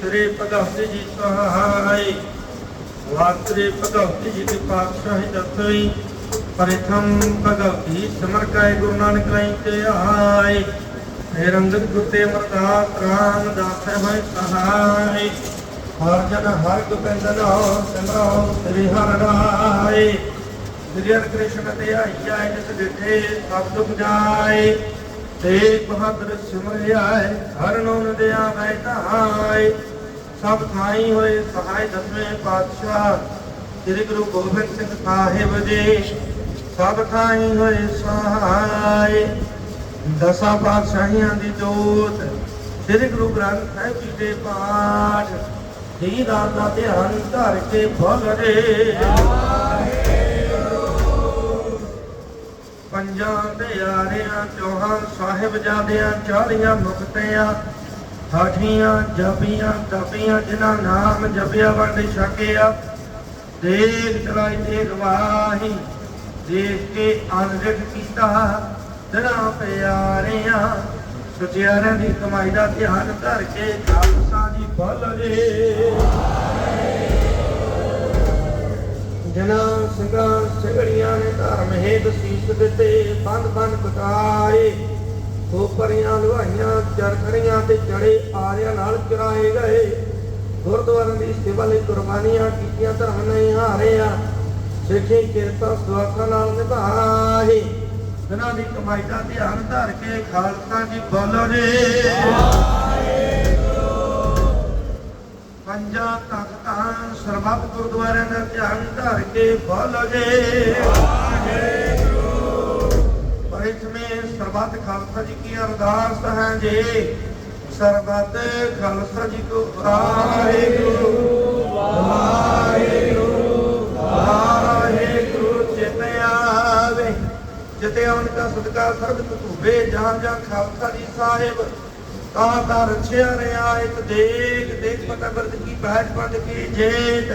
ਸ੍ਰੀ ਭਗਵਤੀ ਜੀ ਸਹਾਈ ਵਾਸਰੇ ਭਗਵਤੀ ਜੀ ਦੀ ਪਾਤਸ਼ਾਹੀ ਦਸਵੀਂ ਪ੍ਰਥਮ ਭਗਵਤੀ ਸਮਰ ਕਾਇ ਗੁਰੂ ਨਾਨਕ ਲਈ ਤੇ ਆਏ ਫਿਰ ਅੰਗਦ ਗੁੱਤੇ ਮਰਦਾਸ ਰਾਮਦਾਸ ਹੋਇ ਸਹਾਈ ਹਰ ਜਨ ਹਰ ਗੋਬਿੰਦ ਨਾਮ ਸਿਮਰੋ ਸ੍ਰੀ ਹਰਿ ਰਾਏ ਸ੍ਰੀ ਹਰਿ ਕ੍ਰਿਸ਼ਨ ਤੇ ਆਈਆ ਜਿਸ ਦਿੱਤੇ ਸਭ ਦੁਖ ਜਾਏ ਤੇਗ ਬਹਾਦਰ ਸਿਮਰਿਆਏ ਹਰ ਨਾਮ ਦਿਆ ਮੈਂ ਧਾਏ। ਸਭ ਥਾਈ ਹੋਏ ਸਹਾਇ ਦਸਵੇਂ ਪਾਤਸ਼ਾਹ, ਸ੍ਰੀ ਗੁਰੂ ਗੋਬਿੰਦ ਸਿੰਘ ਸਾਹਿਬ ਜੀ। ਸਭ ਥਾਈ ਹੋਏ ਸਹਾਇ ਦਸਾਂ ਪਾਤਸ਼ਾਹੀਆਂ ਦੀ ਜੋਤ। ਸ੍ਰੀ ਗੁਰੂ ਗ੍ਰੰਥ ਸਾਹਿਬ ਜੀ ਦੇ ਪਾਠ ਦੀ ਰਾਤ ਦਾ ਧਿਆਨ ਧਰ ਕੇ ਫੁੱਲ ਚੌਹਾਂ ਸਾਹਿਬਜ਼ਾਦਿਆਂ ਚਾਲੀਆਂ ਮੁਕਤਿਆਂ ਸਾਠੀਆਂ ਜਪੀਆਂ, ਤਪੀਆਂ, ਜਿਨ੍ਹਾਂ ਨਾਮ ਜਪਿਆ ਵੰਡ ਛਕਿਆ। ਦੇਖ ਚਲਾਈ ਤੇ ਗਵਾਹੀ ਦੇਖ ਕੇ ਅਨਰਿਕ ਕੀਤਾ ਦਿਨਾਂ ਪਿਆਰਿਆਂ। ਸੁਚਿਆਰਿਆਂ ਦੀ ਕਮਾਈ ਦਾ ਧਿਆਨ ਧਰ ਕੇ ਖਾਲਸਾ ਦੀ ਫਲ ਰੇ ਜਨਾ ਸਿੰਘਾਂ ਸਿੰਘੜੀਆਂ ਨੇ ਧਰਮ ਹੇਤ ਸੀਸ ਦਿੱਤੇ ਬੰਦ ਬੰਦ ਕਟਾਏ ਖੋਪਰੀਆਂ ਲੁਹਾਈਆਂ ਚਰਖੜੀਆਂ ਤੇ ਚੜੇ ਆਰਿਆਂ ਨਾਲ ਚਰਾਏ ਗਏ। ਗੁਰਦੁਆਰਾਂ ਦੀ ਸੇਵਾ ਲਈ ਕੁਰਬਾਨੀਆਂ ਕੀਤੀਆਂ, ਧਰਮ ਨਹੀਂ ਹਾਰਿਆ। ਸਿੱਖੀ ਕਿਰਪਾ ਸੁਆਖਾਂ ਨਾਲ ਨਿਭਾਏ। ਜਨਾਂ ਦੀ ਕਮਾਈ ਦਾ ਧਿਆਨ ਧਰ ਕੇ ਖਾਲਸਾ ਜੀ ਬੋਲੋ ਜੀ। ਪੰਜਾਂ ਤਖਤਾਂ ਸਰਬੱਤ ਗੁਰਦੁਆਰਿਆਂ ਦਾ ਧਿਆਨ ਧਰ ਕੇ ਬੋਲੋ ਜੀ ਪਰਿਥਮੇ ਸਰਬੱਤ ਖਾਲਸਾ ਜੀ ਕੀ ਅਰਦਾਸ ਹੈ ਜੀ। ਸਰਬੱਤ ਖਾਲਸਾ ਜੀ ਕੋ ਵਾਹਿਗੁਰੂ। ਵਾਹਿਗੁਰੂ ਵਾਹਿਗੁਰੂ ਚਿਤ ਆਵੇ। ਜਿਤੇ ਆਉਣ ਦਾ ਸਦਕਾ ਸਰਬ ਧੂਵੇ ਜਾਂ ਜਾਂ ਖਾਲਸਾ ਜੀ ਸਾਹਿਬ। ਤਾ ਰਛਿਆ ਰਿਆਇਤ ਦੇਖ ਦੇਖ ਪਤਾ ਬਰਦ ਕੀ ਬਹਿਜ ਪੰਜ ਕੀ ਜੇਤ।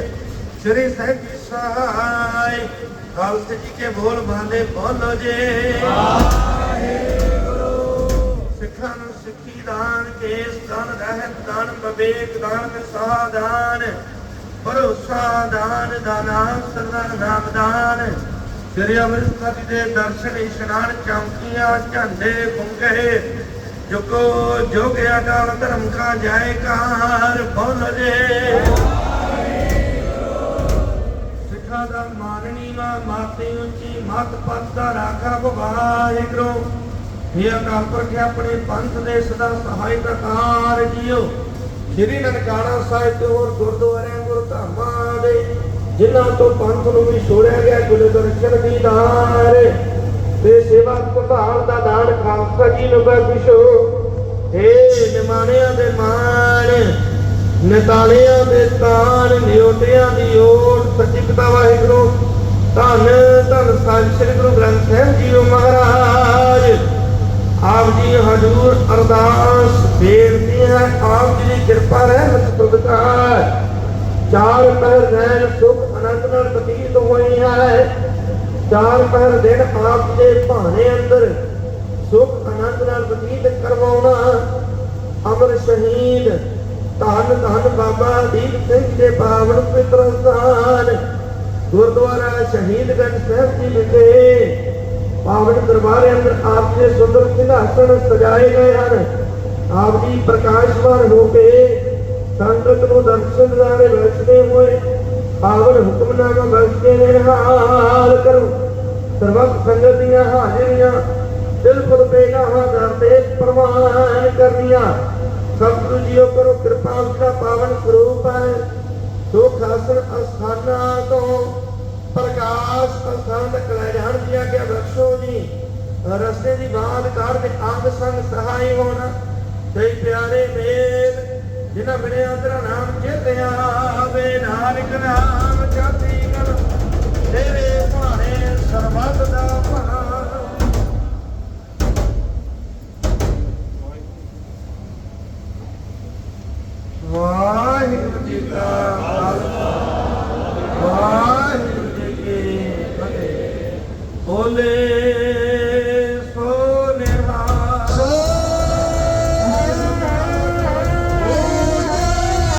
ਸ੍ਰੀ ਸਾਹਿਬ ਜੀ ਖਾਲਸੇ ਜੀ ਕੇ ਬੋਲ ਬਾਂਦੇ ਬੋਲੋ ਜੇ। ਸਿੱਖਾਂ ਨੂੰ ਸਿੱਖੀ ਦਾਨ, ਕੇਸ ਦਾਨ ਰਹਿਤ ਦਾਨ ਬਵੇਕ ਦਾਨ ਮਿਸਾ ਭਰੋਸਾ ਦਾਨ ਦਾਨਾ ਸਰਦਾਰ ਨਾਮ ਦਾਨ। ਸ੍ਰੀ ਅੰਮ੍ਰਿਤਸਰ ਜੀ ਦੇ ਦਰਸ਼ਨ, ਇਸ਼ਨਾਨ, ਚੌਂਕੀਆਂ, ਝੰਡੇ ਗੁੰਗੇ ਜੁਕੋ ਜੋਗਿਆ ਕਾਲ ਧਰਮ ਕਾ ਜਾਏ ਕਾਰ ਬੋਲ ਜੇ। ਦਾ ਮਾਨਣੀ ਮਾ, ਮਾਤੇ ਉੱਚੀ ਮਤ ਪਤ ਦਾ ਰਾਖਾ ਵਾਹਿਗੁਰੂ ਇਹ ਅਕਾਲ ਪੁਰਖ, ਆਪਣੇ ਪੰਥ ਦੇ ਸਦਾ ਸਹਾਈ ਪ੍ਰਕਾਰ ਜੀਓ। ਸ੍ਰੀ ਨਨਕਾਣਾ ਸਾਹਿਬ ਤੇ ਹੋਰ ਗੁਰਦੁਆਰਿਆਂ ਗੁਰ ਧਾਮਾਂ ਦੇ, ਜਿਨ੍ਹਾਂ ਤੋਂ ਪੰਥ ਨੂੰ ਵੀ ਛੋੜਿਆ ਗਿਆ, ਗੁਰੂ ਦਰਸ਼ਨ ਦੀ ਦਾਰ ਤੇ ਸੇਵਾ ਸੰਭਾਲ ਦਾ ਦਾਨ ਖਾਲਸਾ ਜੀ ਨੂੰ ਬਖਸ਼ੋ ਏ ਨਿਮਾਣਿਆਂ ਦੇ ਮਾਣ ਨਿਤਾਲਿਆਂ ਦੇ ਤਾਣ ਨਿਉਟਿਆਂ ਦੀ ਓਟ ਸੱਚਿਕਤਾ ਵਾਹਿਗੁਰੂ। ਧੰਨ ਧੰਨ ਸਾਹਿਬ ਸ੍ਰੀ ਗੁਰੂ ਗ੍ਰੰਥ ਸਾਹਿਬ ਜੀ ਮਹਾਰਾਜ। ਆਪ ਜੀ ਹਜ਼ੂਰ ਅਰਦਾਸ ਬੇਨਤੀ ਹੈ, ਆਪ ਜੀ ਦੀ ਕਿਰਪਾ ਰਹਿਮਤ ਸਦਕਾ ਚਾਰ ਪਹਿਰ ਰਹਿਣ, ਸੁਖ ਆਨੰਦ ਨਾਲ ਬਤੀਤ ਹੋਈ ਹੈ। ਚਾਰ ਪਹਿਰ ਦਿਨ ਆਪ ਦੇ ਭਾਣੇ ਅੰਦਰ ਸੁਖ ਆਨੰਦ ਨਾਲ ਬਤੀਤ ਕਰਵਾਉਣਾ। ਅਮਰ ਸ਼ਹੀਦ, ਧੰਨ ਧੰਨ ਬਾਬਾ ਦੀਪ ਸਿੰਘ ਦੇ ਪਾਵਨ ਪਵਿੱਤਰ ਸਥਾਨ ਗੁਰਦੁਆਰਾ ਸ਼ਹੀਦਗੰਜ ਸਾਹਿਬ ਜੀ ਵਿਖੇ ਪਾਵਨ ਦਰਬਾਰ ਅੰਦਰ ਆਪ ਦੇ ਸੁੰਦਰ ਸਿੰਘਾਸਣ ਸਜਾਏ ਗਏ ਹਨ। ਆਪ ਜੀ ਪ੍ਰਕਾਸ਼ਵਾਨ ਹੋ ਕੇ ਸੰਗਤ ਨੂੰ ਦਰਸ਼ਨ ਦਾਰੇ ਬਖਸ਼ਦੇ ਹੋਏ ਪਾਵਨ ਹੁਕਮਨਾਮਾ ਬਖਸ਼ਦੇ ਨੇ ਹਾਲ ਕਰੋ। ਸਰਬੱਤ ਸੰਗਤ ਦੀਆਂ ਹਾਜ਼ਰੀਆਂ ਦਿਲ ਬੇਗਾਹਾਂ ਦਰ ਤੇ ਪ੍ਰਵਾਨ ਕਰਨੀਆਂ। ਸਤਿਗੁਰੂ ਜੀਓ ਕਰੋ ਕਿਰਪਾ, ਉਸਦਾ ਪਾਵਨ ਸਰੂਪ ਹੈ। ਸੋ ਖਾਸਨ ਅਸਥਾਨਾਂ ਤੋਂ ਪ੍ਰਕਾਸ਼ ਅਸਥਾਨ ਤੱਕ ਲੈ ਜਾਣ ਦੀ ਆਗਿਆ ਬਖਸ਼ੋ ਜੀ। ਰਸਤੇ ਦੀ ਬਾਤ ਕਾਰ ਦੇ ਅੰਗ ਸੰਗ ਸਹਾਈ ਹੋਣਾ। ਤੇ ਪਿਆਰੇ ਮੇਲ, ਜਿਨ੍ਹਾਂ ਬਿਨਿਆ ਤੇਰਾ ਨਾਮ ਚੇਤੇ Ole.